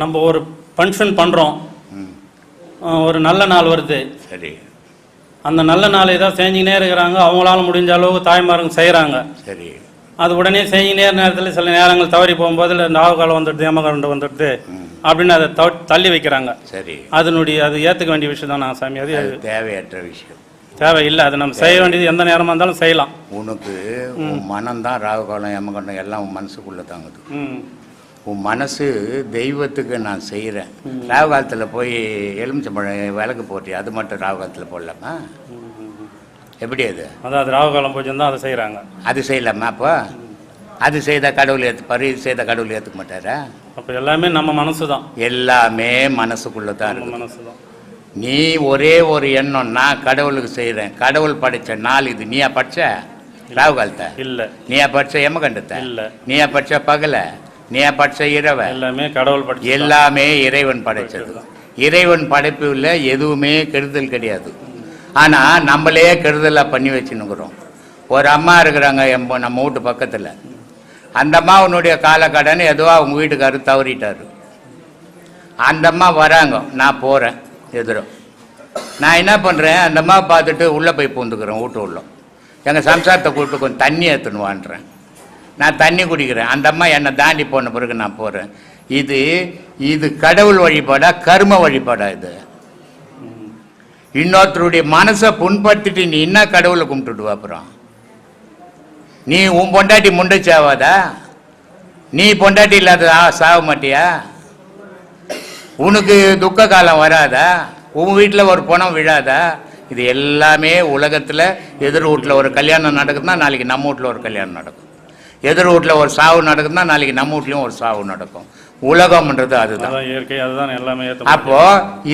நம்ம ஒரு ஃபங்க்ஷன் பண்ணுறோம் ஒரு நல்ல நாள் வருது. சரி. அந்த நல்ல நாள் ஏதோ செஞ்சுக்கினே இருக்கிறாங்க. அவங்களால முடிஞ்ச அளவுக்கு தாய்மாருங்க செய்கிறாங்க சரி. அது உடனே செஞ்சுக்கினே நேரத்தில் சில நேரங்கள் தவறி போகும்போது இல்லை நாவகாலம் வந்துடுது ஏமகரண்டு வந்துடுது அப்படின்னு அதை தவ தள்ளி வைக்கிறாங்க. சரி. அதனுடைய அது ஏற்றுக்க வேண்டிய விஷயம் தான் நான் சாமி. அது தேவையற்ற விஷயம். தேவையில்லை. அது நம்ம செய்ய வேண்டியது எந்த நேரமாக இருந்தாலும் செய்யலாம். உனக்கு உன் மனம்தான் ராகுகாலம் யமகண்டம் எல்லாம் உன் மனசுக்குள்ளே தாங்குது. உன் மனசு தெய்வத்துக்கு நான் செய்கிறேன் ராகு காலத்தில் போய் எலுமிச்சம்பழம் விளக்கு போட்டி அது மட்டும் ராகு காலத்தில் போடலாமா? எப்படி அது? அதான் அது ராகுகாலம் பூஜை தான் அதை செய்கிறாங்க அது செய்யலாமா அப்போ? அது செய்தால் கடவுள் ஏற்றுப்பாரு இது செய்தால் கடவுள் ஏற்றுக்க மாட்டாரா? அப்போ எல்லாமே நம்ம மனசு தான். எல்லாமே மனசுக்குள்ளே தான் நம்ம இருக்குது. மனசு தான். நீ ஒரே ஒரு எண்ணம் நான் கடவுளுக்கு செய்கிறேன் கடவுள் படைச்ச நாள் இது. நீயா படிச்ச? ராகு காலத்தை? இல்லை. நீயா படிச்ச எமகண்டத்தை? இல்லை. நீயா படிச்ச பகல? நீயா படிச்ச இரவை எல்லாமே கடவுள் படிச்சு எல்லாமே இறைவன் படைச்சது. இறைவன் படைப்புல எதுவுமே கெடுதல் கிடையாது. ஆனா நம்மளே கெடுதலா பண்ணி வச்சுன்னுக்குறோம். ஒரு அம்மா இருக்கிறாங்க எம் நம்ம வீட்டு பக்கத்துல. அந்த அம்மாவனுடைய காலக்கடன் ஏதோ அவங்க வீட்டுக்காரர் தவறிட்டாரு. அந்த அம்மா வராங்க நான் போறேன் எதிரோ. நான் என்ன பண்றேன் அந்த அம்மா பார்த்துட்டு உள்ள போய் பூந்துக்கிறேன் வீட்டு உள்ள. எங்க சம்சாரத்தை கூப்பிட்டு கொஞ்சம் தண்ணி எடுத்துன்னு வான்றேன். நான் தண்ணி குடிக்கிறேன். அந்த அம்மா என்னை தாண்டி போன பிறகு நான் போகிறேன் இது இது கடவுள் வழிபாடா கர்ம வழிபாடா இது? இன்னொருத்தருடைய மனசை புண்படுத்திட்டு நீ என்ன கடவுளை கும்பிட்டுடுவா அப்புறம்? நீ உன் பொண்டாட்டி முண்டச்சாவாதா? நீ பொண்டாட்டி இல்லாத ஆ- சாக மாட்டியா? உனக்கு துக்க காலம் வராதா? உன் வீட்டில் ஒரு பணம் விழாதா? இது எல்லாமே உலகத்தில் எதிர் வீட்டில் ஒரு கல்யாணம் நடக்குதுன்னா நாளைக்கு நம்ம வீட்டில் ஒரு கல்யாணம் நடக்கும். எதிர் வீட்டில் ஒரு சாவு நடக்குதுன்னா நாளைக்கு நம்ம வீட்லேயும் ஒரு சாவு நடக்கும். உலகம்ன்றது அதுதான். இயற்கை அதுதான் எல்லாமே அப்போ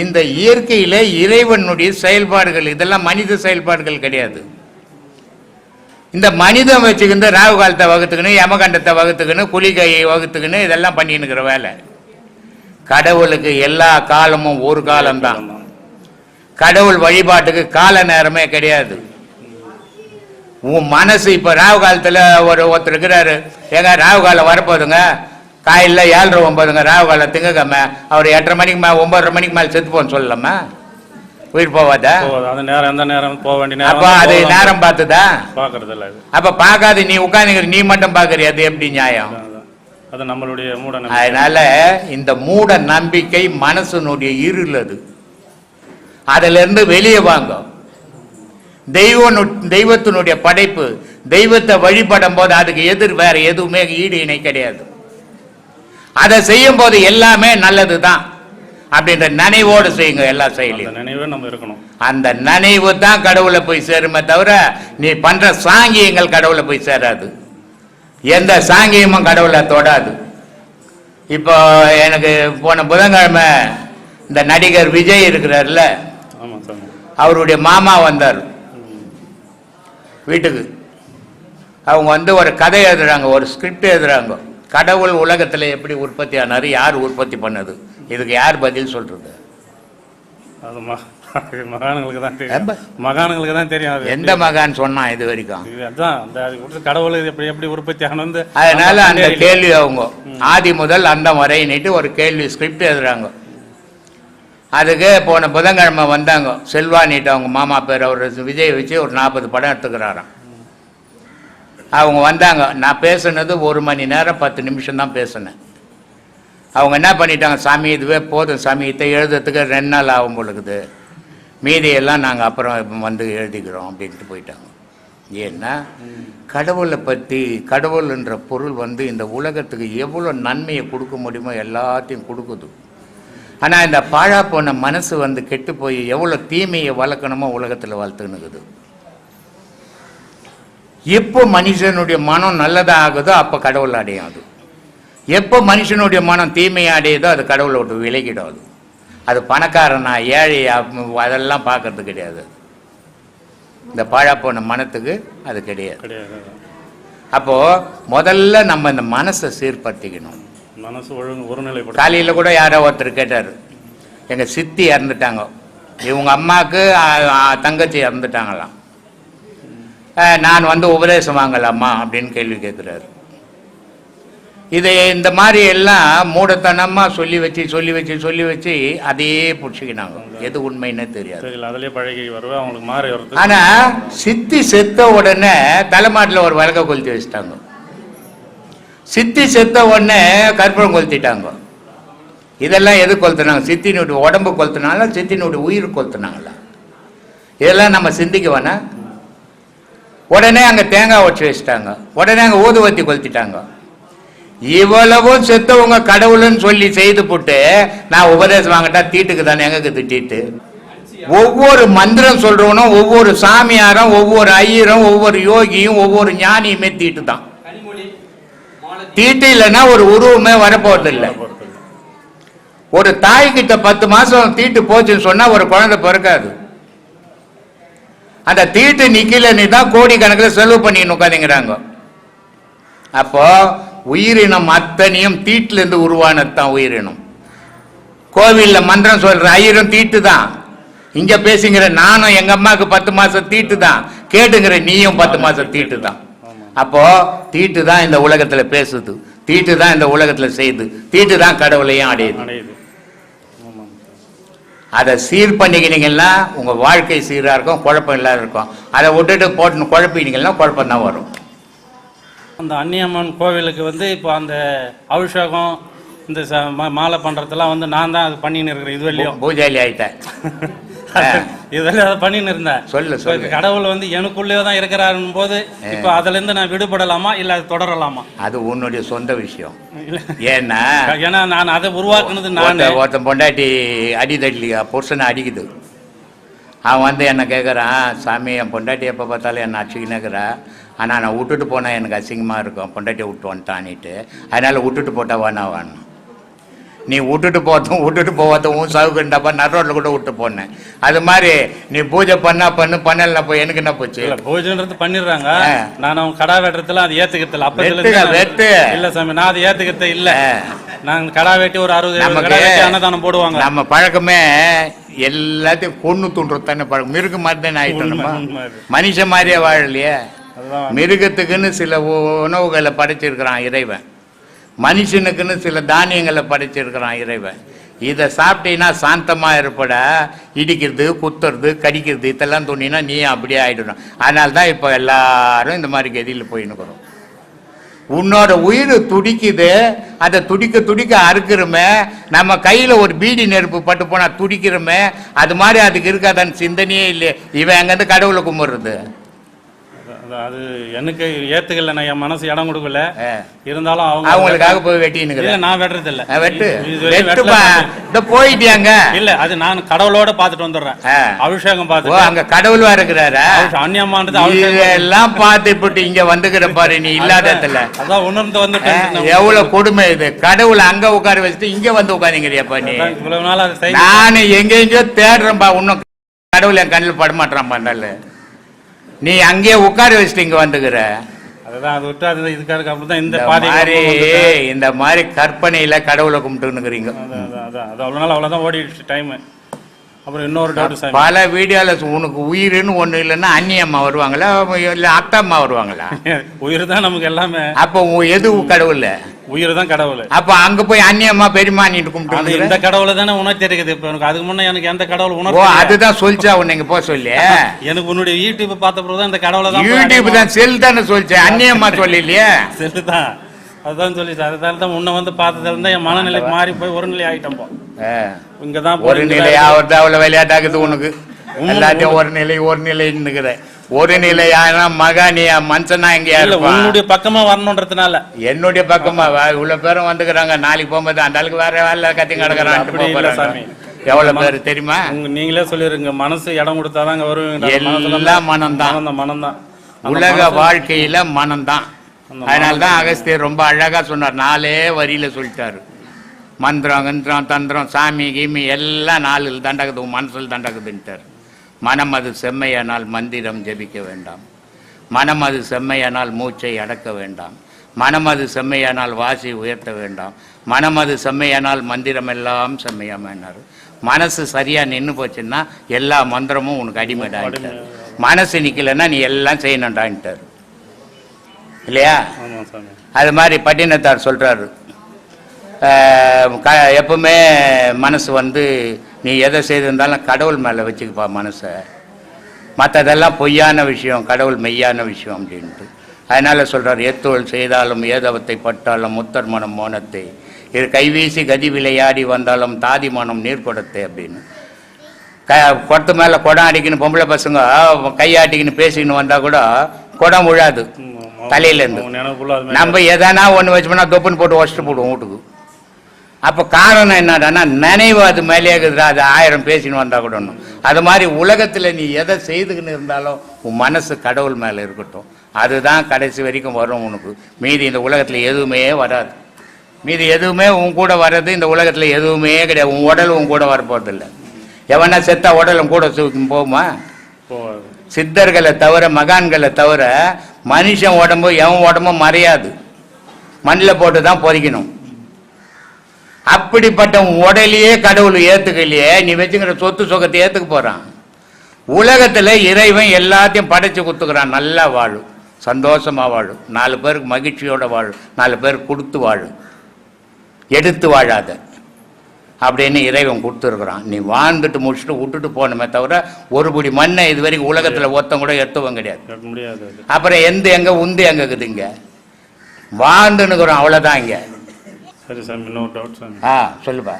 இந்த இயற்கையில இறைவனுடைய செயல்பாடுகள் இதெல்லாம் மனித செயல்பாடுகள் கிடையாது. இந்த மனிதன் வச்சுக்கிட்டு ராகு காலத்தை வகுத்துக்கணும் யமகண்டத்தை வகுத்துக்கணும் குளிகையை வகுத்துக்கணும் இதெல்லாம் பண்ணின்னு வேலை. கடவுளுக்கு எல்லா காலமும் ஒரு காலம்தான். கடவுள் வழிபாட்டுக்கு கால நேரமே கிடையாது. உன் மனசு இப்ப ராகு காலத்துல ஒரு ஒருத்தர் இருக்கிறாரு. ஏங்க ராகு காலம் வரப்போகுதுங்க? காலையில் ஏழரை ஒன்பதுங்க. ராகு காலம் திங்கக்கிழமை. அவர் எட்டரை மணிக்கு மேலே ஒன்பதரை மணிக்கு மேலே செத்து போன்னு சொல்லலாமா? உயிர் போவாதா? அந்த நேரம் எந்த நேரம் போக வேண்டிய அப்ப அது நேரம் பார்த்துதா? பார்க்கறது இல்லை அப்ப பார்க்காத நீ உட்காந்துக்கிற நீ மட்டும் பார்க்கறிய? அது எப்படி நியாயம். அது நம்மளுடைய மூட. அதனால இந்த மூட நம்பிக்கை மனசனுடைய இருள் அது. அதுல இருந்து வெளியே வாங்க. தெய்வனு தெய்வத்தினுடைய படைப்பு தெய்வத்தை வழிபடும் போது அதுக்கு எதிர் வேற எதுவுமே ஈடு இணை கிடையாது. அதை செய்யும் போது எல்லாமே நல்லதுதான். அப்படின்ற நினைவோடு செய்யுங்க எல்லா செயலையும். நினைவே நம்ம இருக்கணும். அந்த நினைவு தான் கடவுளை போய் சேருமே தவிர நீ பண்ற சாங்கியங்கள் கடவுளை போய் சேராது. எந்த சாங்கியமும் கடவுளை தொடாது. இப்போ எனக்கு போன புதன்கிழமை இந்த நடிகர் விஜய் இருக்கிறார்ல அவருடைய மாமா வந்தார். வீட்டுக்கு. அவங்க வந்து ஒரு கதை எழுதுறாங்க ஒரு ஸ்கிரிப்ட் எழுதுறாங்க. கடவுள் உலகத்தில் எப்படி உற்பத்தி ஆனார் யார் உற்பத்தி பண்ணது? இதுக்கு யார் பதில் சொல்றது? அது மகான்களுக்கு தான் தெரியும். மகான்களுக்கு தான் தெரியும் எந்த மகான் சொன்னான் இது வரைக்கும்? இது அதான் அந்த கடவுள் எப்படி எப்படி உற்பத்தி ஆனது? அதனால அந்த. கேள்வி அவங்க. ஆதி முதல் அந்த வரைன்னுட்டு ஒரு கேள்வி ஸ்கிரிப்ட் எழுதுறாங்க. அதுக்கு போன புதன்கிழமை வந்தாங்க. செல்வானிட்டு அவங்க மாமா பேர் அவர் விஜய் வச்சு ஒரு நாற்பது படம் எடுத்துக்கிறாராம். அவங்க வந்தாங்க. நான் பேசுனது ஒரு மணி நேரம் பத்து நிமிஷம் தான் பேசினேன். அவங்க என்ன பண்ணிட்டாங்க? சாமி இதுவே போதும் சாமி இதை எழுதுறதுக்கு ரெண்டு நாள் ஆகும் பொழுது. மீதியெல்லாம் நாங்கள் அப்புறம் வந்து எழுதிக்கிறோம் அப்படின்ட்டு போயிட்டாங்க. ஏன்னா கடவுளை பற்றி கடவுள்ன்ற பொருள் வந்து இந்த உலகத்துக்கு எவ்வளோ நன்மையை கொடுக்க முடியுமோ எல்லாத்தையும் கொடுக்குது. ஆனால் இந்த பாழா போன மனசு வந்து கெட்டு போய் எவ்வளோ தீமையை வளர்க்கணுமோ உலகத்தில் வளர்த்துனுக்குது எப்போ மனுஷனுடைய மனம் நல்லதா ஆகுதோ அப்போ கடவுள் அடையும் அது எப்போ மனுஷனுடைய மனம் தீமையை அடையுதோ அது கடவுளை விட்டு விலகிடும் அது அது பணக்காரனா ஏழை அதெல்லாம் பார்க்கறது கிடையாது. இந்த பாழா போன மனத்துக்கு அது கிடையாது. கிடையாது. அப்போ முதல்ல நம்ம இந்த மனசை சீர்படுத்திக்கணும். மனசு ஒழுங்கு ஒருநிலைப்படும் காலையில் கூட யாரோ ஒருத்தர் கேட்டார். எங்கள் சித்தி இறந்துட்டாங்க. இவங்க அம்மாவுக்கு தங்கச்சி இறந்துட்டாங்களாம். நான் வந்து உபதேசம் வாங்கலாமா அப்படின்னு கேள்வி கேட்குறாரு இது இந்த மாதிரி எல்லாம் மூடத்தனமாக சொல்லி வச்சு சொல்லி வச்சு சொல்லி வச்சு அதையே பிடிச்சிக்கினாங்க. எது உண்மைன்னே தெரியாது. அதுலயே பழகி வருவேன் அவங்களுக்கு மாறி வருது ஆனா சித்தி செத்த உடனே தலைமாட்டில் ஒரு விளக்க கொளுத்தி வச்சுட்டாங்க. சித்தி செத்த உடனே கற்பூரம் கொளுத்திட்டாங்க. இதெல்லாம் எது கொளுத்துனாங்க? சித்தினுடைய உடம்பு கொளுத்துனாங்களா? சித்தினுடைய உயிர் கொளுத்துனாங்களா? இதெல்லாம் நம்ம சிந்திக்க வேணாம் உடனே அங்கே தேங்காய் உடச்சி வச்சுட்டாங்க. உடனே அங்கே ஊதுவத்தி கொளுத்திட்டாங்க. இவ்வளவும் செத்தவங்க கடவுள்னு சொல்லி செய்து போட்டு நான் உபதேசம் வாங்கிட்டா தீட்டுக்கு தானே? எங்க திட்டிட்டு ஒவ்வொரு மந்திரம் சொல்றவனும் ஒவ்வொரு சாமியாரும் ஒவ்வொரு ஐயரும் ஒவ்வொரு யோகியும் ஒவ்வொரு ஞானியுமே தீட்டு தான். தீட்டு இல்லைன்னா ஒரு உருவமே வரப்போறது இல்லை ஒரு தாய் கிட்ட பத்து மாசம் தீட்டு போச்சுன்னு சொன்னா ஒரு குழந்தை பிறக்காது. அந்த தீட்டு நிக்கலன்னு தான் கோடி கணக்கில் செலவு பண்ணி உட்காந்துங்கிறாங்க. அப்போ உயிரினம் அத்தனையும் தீட்டுல இருந்து உருவானது தான் உயிரினம். கோவில்ல மந்திரம் சொல்ற ஐயரும் தீட்டு தான். இங்க பேசுங்கிற நானும் எங்க அம்மாவுக்கு பத்து மாசம் தீட்டு தான். கேட்டுங்கிற நீயும் பத்து மாசம் தீட்டு தான். அப்போ தீட்டு தான் இந்த உலகத்துல பேசுது தீட்டு தான் இந்த உலகத்துல செய்யுது தீட்டு தான் கடவுளையும் அடையுது அதை சீர் பண்ணிக்கினீங்கன்னா உங்க வாழ்க்கை சீரா இருக்கும் குழப்பம் இல்லாத இருக்கும். அதை விட்டுட்டு போட்டு குழப்பினீங்கன்னா குழப்பம் தான் வரும். அந்த அன்னியம்மன் கோவிலுக்கு வந்து இப்போ அந்த அபிஷேகம் இந்த மாலை பண்றதெல்லாம் வந்து நான் தான் அது பண்ணின்னு இருக்கிறேன் இதுவரையும் பூஜாலி ஆயிட்டேன். அதை பண்ணின்னு இருந்தேன். சொல்லு சொல்லு. கடவுள் வந்து எனக்குள்ளே தான் இருக்கிறாருன்னு போது இப்போ அதுல இருந்து நான் விடுபடலாமா இல்ல அது தொடரலாமா? அது உன்னுடைய சொந்த விஷயம். ஏன்னா ஏன்னா நான் அதை உருவாக்குனது நான். ஒருத்தன் பொண்டாட்டி அடி தட்டலியா புருஷனை அடிக்குது. அவன் வந்து என்ன கேட்குறான் சாமி என் பொண்டாட்டி எப்போ பார்த்தாலும் என்னை அடிச்சுக்கினேக்கிறா. ஆனால் நான் விட்டுட்டு போனால் எனக்கு அசிங்கமாக இருக்கும். பொண்டாட்டியை விட்டு வந்துட்டான்னுட்டு. அதனால் விட்டுட்டு போட்டா வேணா வேணும் நீ விட்டுட்டு போகிறதும் விட்டுட்டு போவதும் உன் சவுக்குண்டப்பா நரோட்டில் கூட விட்டு போனேன். அது மாதிரி நீ பூஜை பண்ணா பண்ணு பண்ணல போய் எனக்கு என்ன போச்சு? இல்ல பூஜைன்றது பண்ணிடுறாங்க. நான் அவங்க கடா வெட்டுறதுல அது ஏத்துக்கிறது இல்ல அப்பத்துல வெட்டுங்க, இருந்து நான் வெட்டு. இல்ல சாமி நான் அது ஏத்துக்கிறது இல்ல. நான் கடா வெட்டி ஒரு அறுபது நமக்கு அன்னதானம் போடுவாங்க. நம்ம பழக்கமே எல்லாத்தையும் கொண்டு துண்டுறது தானே பழக்கம். மிருக மாதிரி தானே ஆயிட்டோம் நம்ம. மனுஷன் மாதிரியே வாழலையே. மிருகத்துக்குன்னு சில உணவுகளை படைச்சிருக்கிறான் இறைவன். மனுஷனுக்குன்னு சில தானியங்களை படைச்சிருக்கிறான் இறைவன். இதை சாப்பிட்டீங்கன்னா சாந்தமா இருப்பட. இடிக்கிறது குத்துறது கடிக்கிறது இதெல்லாம் தோணினா நீ அப்படியே ஆயிடணும் அதனால தான் இப்போ எல்லாரும் இந்த மாதிரி கதியில் போயின்னுக்குறோம் உன்னோட உயிர் துடிக்குது. அதை துடிக்க துடிக்க அறுக்கிறோமே. நம்ம கையில் ஒரு பீடி நெருப்பு பட்டு போனால் துடிக்கிறோமே. அது மாதிரி அதுக்கு இருக்காதான்னு சிந்தனையே இல்லையே. இவன் அங்கேருந்து கடவுளை கும்பிட்றது? அது- எனக்கு ஏத்துக்கல நான் என் மனசு இடம் கொடுக்கல. இருந்தாலும் அவங்க அவங்களுக்காக போய் இல்ல நான் வெட்டுறது இல்ல வெட்டு. இந்த போயிட்டியாங்க இல்ல அது நான் கடவுளோட பாத்துட்டு வந்துடுறேன். அபிஷேகம் ஓ பார்த்துட்டு அங்க கடவுளா இருக்கிறாரா? அந்நியமானது இதெல்லாம் பார்த்து இப்படி இங்க வந்துக்கிற பாரு நீ இல்லாததுல அதான் உணர்ந்து வந்துட்டேன். எவ்வளவு கொடுமை இது. கடவுளை அங்க உட்கார வச்சுட்டு இங்க வந்து உட்காந்துங்கிறியாப்பா நீ? இவ்வளவு நாள் நானு எங்க எங்கேயோ தேடுறேன்பா. இன்னும் கடவுள் என் கண்ணில் படமாட்டான் பண்ணல நீ அங்கேயே உட்கார வச்சுட்டு இங்க வந்துக்கிற. அதுதான் அது விட்டு அது இதுக்காக அப்புறம் தான் இந்த மாதிரி இந்த மாதிரி கற்பனையில கடவுளை கும்பிட்டுன்னுக்குறீங்க. அதான் அதான் அதான். அது அவ்வளோ நாள் அவ்வளோதான் ஓடிடுச்சு டைம் அப்புறம் இன்னொரு டவுட் பல வீடியோல உனக்கு உயிர்னு ஒண்ணு இல்லைன்னா அண்ணி அம்மா வருவாங்களா இல்ல அத்தா அம்மா வருவாங்களா? உயிர் தான் நமக்கு எல்லாமே. அப்போ எது கடவுள் உயிர் தான் கடவுள். அப்ப அங்க போய் அண்ணி அம்மா பெரியம்மா அது கும்பிட்டு இந்த கடவுளை தானே உணர்த்தி இருக்குது இப்போ எனக்கு அதுக்கு முன்னே எனக்கு எந்த கடவுள் ஓ உணர்த்தி அதுதான் சொல்லிச்சா உன்னை இங்க போக சொல்லி. எனக்கு உன்னுடைய யூடியூப் பார்த்த பிறகு தான் இந்த கடவுளை தான் யூடியூப் தான் செல் தானே சொல்லிச்சு? அண்ணி அம்மா சொல்லலையே சரிதான் அதுதான் சொல்லிச்சு. அதுதான் தான் முன்ன வந்து பார்த்ததுல இருந்தா என் மனநிலை மாறி போய் ஒரு நிலை ஆயிட்டோம் ஆ. இங்க தான் ஒரு நிலை ஆவது அவ்வளவு விளையாட்டாக்குது உனக்கு. எல்லாத்தையும் ஒரு நிலை ஒரு நிலைன்னுக்குற ஒரு நிலை ஆனா மகானியா மனுஷனா எங்க இல்ல இருப்பான் உன்னுடைய பக்கமா வரணுன்றதுனால. என்னுடைய பக்கமா இவ்வளவு பேரும் வந்துக்கிறாங்க. நாளைக்கு போகும்போது அந்த ஆளுக்கு வேற வேலை கத்தி சாமி. எவ்வளவு பேர் தெரியுமா? நீங்களே சொல்லிருங்க. மனசு இடம் கொடுத்தாதான் அங்க வருவீங்க. எல்லாம் மனம்தான். மனம்தான் மனம்தான். உலக வாழ்க்கையில மனம்தான். அந்த அதனால தான் அகஸ்தியர் ரொம்ப அழகா சொன்னார். நாலே வரியில சொல்லிட்டாரு. மந்திரம் கந்திரம் தந்திரம் சாமி கீமி எல்லாம் நாளில் தண்டகுது உன் மனசில் தண்டகுதுன்ட்டார். மனம் அது செம்மையானால் மந்திரம் ஜெபிக்க வேண்டாம். மனம் அது செம்மையானால் மூச்சை அடக்க வேண்டாம். மனம் அது செம்மையானால் வாசி உயர்த்த வேண்டாம். மனம் அது செம்மையானால் மந்திரம் எல்லாம் செம்மையாமன்னாரு மனசு சரியா நின்று போச்சுன்னா எல்லா மந்திரமும் உனக்கு அடிமைடான்ட்டார். மனசு நிக்கலைன்னா நீ எல்லாம் செய்யணும்டான்ட்டார். இல்லையா? அது மாதிரி பட்டினத்தார் சொல்கிறாரு க எப்பவுமே மனசு வந்து நீ எதை செய்திருந்தாலும் கடவுள் மேலே வச்சுக்கப்பா மனசை. மற்றதெல்லாம் பொய்யான விஷயம் கடவுள் மெய்யான விஷயம் அப்படின்ட்டு. அதனால் சொல்கிறார் எத்தொழில் செய்தாலும் ஏதவத்தை பட்டாலும் முத்தர் மனம் மோனத்தை. இது கைவீசி கதி விளையாடி வந்தாலும் தாதி மனம் நீர் கொடுத்தே அப்படின்னு. க குடத்து மேலே குடம் அடிக்கணும் பொம்பளை பசங்க கையாட்டிக்கின்னு பேசிக்கின்னு வந்தால் கூட குடம் விழாது தலையிலேருந்து. நம்ம எதனா ஒன்று வச்சோம்னா தொப்புன்னு போட்டு வச்சுட்டு போடுவோம் வீட்டுக்கு. அப்போ காரணம் என்னடான்னா நினைவு அது மேலே இருக்குதுடா அது ஆயிரம் பேசின்னு வந்தால் கூட ஒன்றும் அது மாதிரி உலகத்தில் நீ எதை செய்துக்கின்னு இருந்தாலும் உன் மனசு கடவுள் மேலே இருக்கட்டும். அதுதான் கடைசி வரைக்கும் வரும் உனக்கு. மீதி இந்த உலகத்தில் எதுவுமே வராது. மீதி எதுவுமே உன் கூட வர்றது இந்த உலகத்தில் எதுவுமே கிடையாது. உன் உடல் உன் கூட வரப்போறதில்ல. எவனா செத்தா உடல் உன் கூட தூக்கி போகுமா? சித்தர்களை தவிர மகான்களை தவிர மனுஷன் உடம்பு எவன் உடம்பும் மறையாது. மண்ணில் போட்டு தான் பொறிக்கணும். அப்படிப்பட்ட உடலையே கடவுள் ஏத்துக்கலையே நீ வச்சுக்கிற சொத்து சுகத்தை ஏத்துக்க போறான். உலகத்துல இறைவன் எல்லாத்தையும் படைச்சு கொடுத்துக்கிறான் நல்லா வாழும் சந்தோஷமா வாழும் நாலு பேருக்கு மகிழ்ச்சியோட வாழும் நாலு பேருக்கு கொடுத்து வாழும் எடுத்து வாழாத. அப்படின்னு இறைவன் கொடுத்துருக்குறான். நீ வாழ்ந்துட்டு முடிச்சுட்டு விட்டுட்டு போகணுமே தவிர ஒரு பிடி மண்ணை இது வரைக்கும் உலகத்தில் ஒருத்தன் கூட எடுத்தவன் கிடையாது. அப்புறம் எந்த எங்க உந்து எங்க இருக்குதுங்க வாழ்ந்துன்னுக்குறோம் அவ்வளோதான் இங்க. சரி சாமி இன்னொரு டவுட் சாமி ஆ சொல்லுப்பா.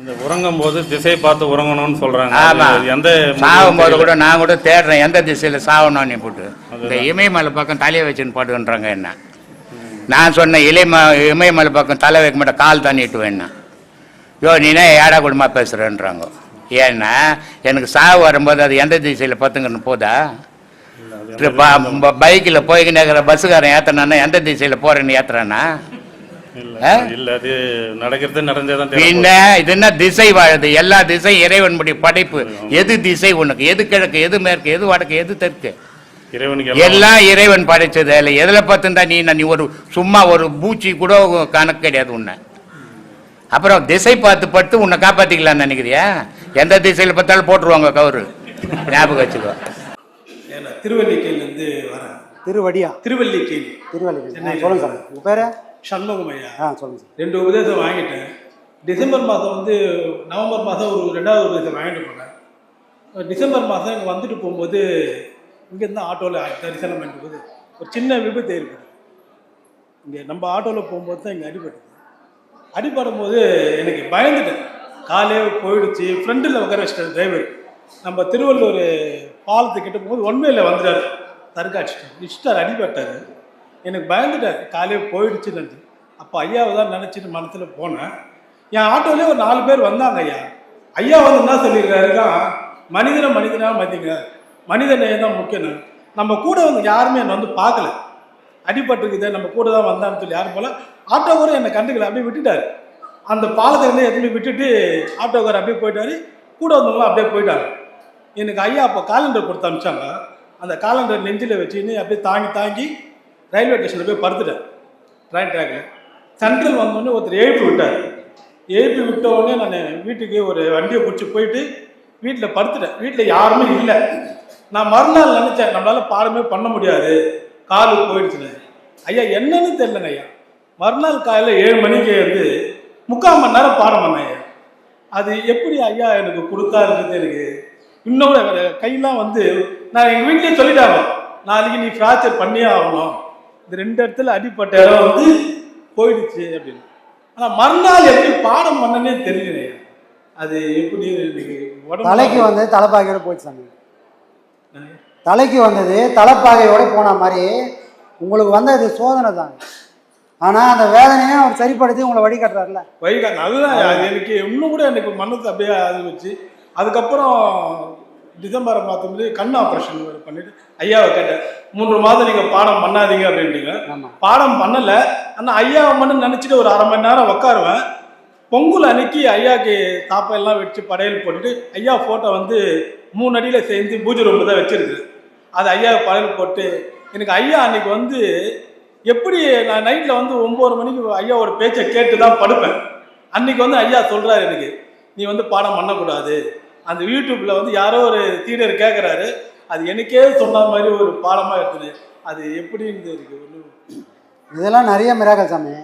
இந்த உறங்கும் போது திசை பார்த்து உறங்கணும்னு சொல்றாங்க. ஆமா. எந்த சாகும் போது கூட நான் கூட தேடுறேன். எந்த திசையில சாகணும் நீ போட்டு. இந்த இமயமலை பக்கம் தலையை வச்சுன்னு போட்டுன்றாங்க என்ன. நான் சொன்னேன் இலைம இமயமலை பக்கம் தலை வைக்க மாட்டேன் கால் தான் நீட்டுவேன் யோ நீனே ஏடா குடும்பமா பேசுறேன்றாங்க. ஏன்னா எனக்கு சாவு வரும்போது அது எந்த திசையில பத்துங்கன்னு போதா? பைக்கில் போய்க்கின்னு இருக்கிற பஸ்ஸுக்காரன் ஏத்துனானா எந்த திசையில போறேன்னு ஏத்துறானா? பின்ன இது என்ன திசை வாழுது எல்லா திசை இறைவனுடைய படைப்பு. எது திசை உனக்கு? எது கிழக்கு? எது மேற்கு? எது வடக்கு? எது தெற்கு? எல்லாம் இறைவன் படைச்சது இல்லை எதுல பார்த்துருந்தா நீ நீ ஒரு சும்மா ஒரு பூச்சி கூட கணக்கு கிடையாது உன்னை. அப்புறம் திசை பார்த்து பட்டு உன்னை காப்பாத்திக்கலாம்னு நினைக்கிறியா? எந்த திசையில பார்த்தாலும் போட்டுருவாங்க கவுரு. ஞாபகம் வச்சுக்கோ. ஏன்னா திருவல்லிக்கையிலேருந்து வரேன். திருவடியா? திருவல்லிக்கேணி. திருவள்ளி ஆ சொல்லுங்க சார். உங்கள் பேர்? சண்முகம் ஐயா ஆ சொல்லுங்க சார். ரெண்டு உபதேசம் வாங்கிட்டேன். டிசம்பர் மாதம் வந்து நவம்பர் மாதம் ஒரு ரெண்டாவது உபதேசம் வாங்கிட்டு போனேன். டிசம்பர் மாதம் இங்கே வந்துட்டு போகும்போது இங்கேருந்து ஆட்டோவில் தரிசனம் பண்ணிட்டு போது ஒரு சின்ன விபத்து ஏற்படுது இங்கே நம்ம ஆட்டோவில் போகும்போது தான் இங்கே அடிபட்டது. அடிபடும் போது எனக்கு பயந்துட்டேன். காலே போயிடுச்சு. ஃப்ரண்டில் உட்கார வச்சிட்டார் டிரைவர் நம்ம திருவள்ளூர் பாலத்துக்கிட்ட போகும்போது ஒன்மையில் வந்துட்டார். தற்காட்சிட்டார் இஷ்டார் அடிபட்டார். எனக்கு பயந்துட்டேன். காலையே போயிடுச்சுன்னு நினச்சி அப்போ ஐயாவை தான் நினச்சிட்டு மனசில் போனேன். என் ஆட்டோலேயே ஒரு நாலு பேர் வந்தாங்க ஐயா. ஐயா வந்து என்ன சொல்லியிருக்காருன்னா மனிதனை மனிதனாக மதிங்க. மனித நேயம் தான் முக்கியம் நம்ம கூட வந்து யாருமே என்னை வந்து பார்க்கல. அடிபட்டுருக்குது நம்ம கூட தான் வந்தான்னு சொல்லி யாரும் போல. ஆட்டோக்காரர் என்னை கண்டுக்கல அப்படியே விட்டுட்டாரு. அந்த பாலத்திலேருந்து எதுவுமே விட்டுட்டு ஆட்டோக்காரர் அப்படியே போயிட்டாரு. கூட வந்தவங்களாம் அப்படியே போயிட்டாங்க. எனக்கு ஐயா அப்போ காலண்டர் கொடுத்து அனுப்பிச்சாங்க. அந்த காலண்டர் நெஞ்சில் வச்சுன்னு அப்படியே தாங்கி தாங்கி ரயில்வே ஸ்டேஷனில் போய் படுத்துட்டேன். ட்ரெயின் ட்ராக்கில் சென்ட்ரல் வந்தோடனே ஒருத்தர் எழுப்பி விட்டார். எழுப்பி விட்ட உடனே நான் வீட்டுக்கு ஒரு வண்டியை பிடிச்சி போயிட்டு வீட்டில் படுத்துட்டேன். வீட்டில் யாருமே இல்லை. நான் மறுநாள் நினச்சேன் நம்மளால் பாடமே பண்ண முடியாது. காலு போயிடுச்சுன்னு. ஐயா என்னன்னு தெரிலங்க ஐயா. மறுநாள் காலையில் ஏழு மணிக்கு வந்து முக்கால் மணி நேரம் பாடம் பண்ணேன் ஐயா. அது எப்படி ஐயா எனக்கு கொடுத்தாருன்றது எனக்கு இன்னும் கையெல்லாம் வந்து நான் எங்கள் வீட்லேயே சொல்லிட்டாங்க. நாளைக்கு நீ ஃப்ராக்சர் பண்ணியே ஆகணும். இந்த ரெண்டு இடத்துல அடிப்பட்ட இடம் வந்து போயிடுச்சு அப்படின்னு. ஆனால் மறுநாள் எப்படி பாடம் பண்ணனே தெரியல ஐயா அது எப்படி தலைக்கு வந்து தலைப்பாகையோட போயிடுச்சு சாமி. தலைக்கு வந்தது தலைப்பாகையோட போன மாதிரி உங்களுக்கு வந்தது சோதனை தாங்க ஆனால் அந்த வேதனையை அவர் சரிப்படுத்தி உங்களை வழிகாட்டுறாருல வைகாங்க அதுதான் அது எனக்கு இன்னும் கூட எனக்கு மனசு அப்படியே அது வச்சு அதுக்கப்புறம் டிசம்பரை மாதம் கண் ஆப்ரேஷன் பண்ணிட்டு ஐயாவை கேட்டேன். மூன்று மாதம் நீங்க பாடம் பண்ணாதீங்க அப்படின்றீங்க. பாடம் பண்ணல. ஆனா ஐயாவை மட்டும் நினைச்சிட்டு ஒரு அரை மணி நேரம் உட்காருவேன் பொங்கல் அன்னைக்கு ஐயாக்கு தாப்பெல்லாம் வச்சு படையல் போட்டுட்டு ஐயா போட்டோ வந்து மூணு அடியில சேர்ந்து பூஜை ரூம் தான் வச்சிருக்கு. அது ஐயா படையல் போட்டு எனக்கு ஐயா அன்னைக்கு வந்து எப்படி நான் நைட்டில் வந்து ஒம்பது மணிக்கு ஐயாவோட பேச்சை கேட்டு தான் படுப்பேன். அன்னைக்கு வந்து ஐயா சொல்றாரு எனக்கு நீ வந்து பாடம் பண்ணக்கூடாது. அந்த யூடியூப்ல வந்து யாரோ ஒரு தீடர் கேட்குறாரு அது எனக்கே சொன்ன மாதிரி ஒரு பாடமாக இருக்குது அது எப்படின்னு இருக்கு? இதெல்லாம் நிறைய மிராக்கல் சாமி.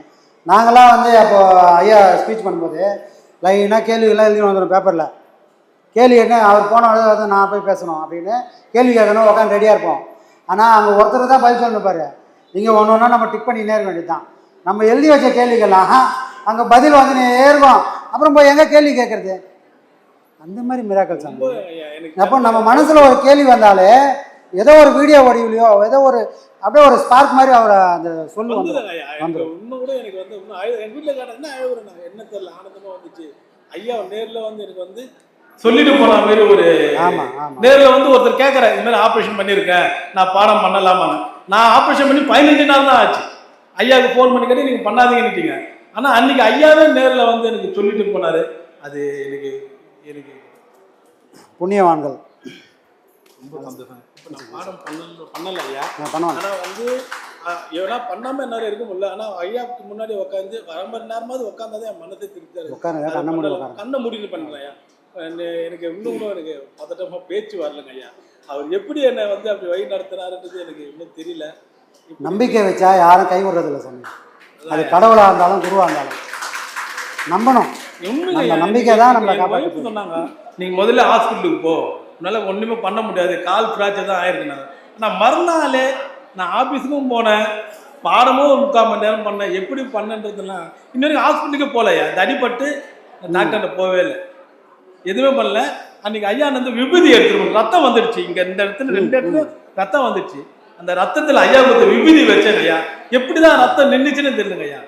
நாங்களாம் வந்து அப்போ ஐயா ஸ்பீச் பண்ணும்போது லைனாக கேள்விகள்லாம் எழுதி வந்துடும் பேப்பரில் கேள்வி என்ன? அவர் போன வந்து நான் போய் பேசணும் அப்படின்னு கேள்வி கேட்கணும் உட்காந்து ரெடியாக இருப்போம். ஆனால் அங்கே ஒருத்தர் தான் பதில் சொல்லணும் பாரு. நீங்கள் ஒன்று ஒன்றா நம்ம டிக் பண்ணினே இருக்க வேண்டியது தான் நம்ம எழுதி வச்ச கேள்விகள்லாம் அங்கே பதில் வந்து ஏறுவோம் அப்புறம் போய் எங்கே கேள்வி கேட்குறது? அந்த மாதிரி மிராக்கல் சாமி ஐயா, எனக்கு அப்போ நம்ம மனசுல ஒரு கேள்வி வந்தாலே ஏதோ ஒரு வீடியோ வடிவிலையோ ஏதோ ஒரு அப்படியே ஒரு ஸ்பார்க் மாதிரி அவரை அந்த சொல்லு வந்து. இன்னும் கூட எனக்கு வந்து எங்கள் வீட்டில் கேட்டதுன்னா அழுகுறேன் என்ன தெரியல ஆனந்தமா வந்துச்சு. ஐயா நேர்ல வந்து எனக்கு வந்து சொல்லிட்டு போன மாதிரி ஒரு நேர்ல வந்து ஒருத்தர் கேட்குறேன் இது மாதிரி ஆப்ரேஷன் பண்ணியிருக்கேன். நான் பாடம் பண்ணலாமான்னு. நான் ஆப்ரேஷன் பண்ணி பதினஞ்சு நாள் தான் ஆச்சு. ஐயாவுக்கு ஃபோன் பண்ணி கேட்டு நீங்கள் பண்ணாதீங்கன்னுட்டீங்க. ஆனால் அன்னைக்கு ஐயாவே நேர்ல வந்து எனக்கு சொல்லிட்டு போனாரு. அது எனக்கு எனக்கு புண்ணியவான்கள். ரொம்ப சந்தோஷம். இப்போ நான் பாடம் பண்ணல பண்ணல ஐயா. பண்ணுவாங்க ஆனா வந்து அஹ், எவனா பண்ணாம என்னால இருக்க முடியல. ஆனா ஐயாவுக்கு முன்னாடி உட்காந்து அரை மணி நேரமாவது உட்காந்தாதான் என் மனசை திருப்தியா உட்காருங்க, இருக்கு கண்ணை மூடி அது உட்காருங்க. கண்ணை மூடிட்டு பண்ணுறேன் ஐயா. எனக்கு இன்னும் எனக்கு பதட்டமா பேச்சு வரலங்க ஐயா. அவர் எப்படி என்னை வந்து அப்படி வழி நடத்துனாருன்றது எனக்கு இன்னும் தெரியல. நம்பிக்கை வச்சா யாரும் கை விடுறதில்ல சாமி. அது கடவுளா இருந்தாலும் குருவா இருந்தாலும். நம்பணும். நம்பிக்கை தான் நம்மளை சொன்னாங்க? நீங்க முதல்ல ஹாஸ்பிட்டலுக்கு போ. உன்னால ஒண்ணுமே பண்ண முடியாது. கால் ஃப்ராக்சர் தான் ஆயிருக்கு நான். மறுநாளே நான் ஆபீஸுக்கும் போனேன். பாடமும் ஒரு முக்கால் மணி நேரம் பண்ணேன். எப்படி பண்ணன்றதுலாம் இன்னொரு ஹாஸ்பிட்டலுக்கே போகலையா? அது அடிபட்டு டாக்டர்கிட்ட போவே இல்லை. எதுவுமே பண்ணல. அன்னைக்கு ஐயா வந்து விபூதி எடுத்துருவோம் ரத்தம் வந்துடுச்சு. இங்க இந்த இடத்துல ரெண்டு இடத்துல ரத்தம் வந்துடுச்சு. அந்த ரத்தத்துல ஐயா கொடுத்த விபூதி வச்சேன் ஐயா. எப்படிதான் ரத்தம் நின்றுச்சுன்னு தெரியலங்க ஐயா.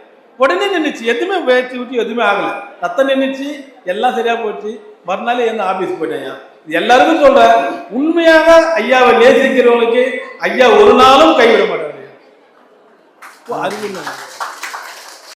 உடனே நின்றுச்சு எதுவுமே வேட்டி விட்டு எதுவுமே ஆகலை. ரத்தம் நின்றுச்சு எல்லாம் சரியாக போச்சு. மறுநாள் எந்த ஆஃபீஸ் போயிட்டேன் ஐயா இது எல்லாருக்கும் சொல்கிறேன் உண்மையாக ஐயாவை நேசிக்கிறவங்களுக்கு ஐயா ஒரு நாளும் கைவிட மாட்டாங்க ஐயா அறிவு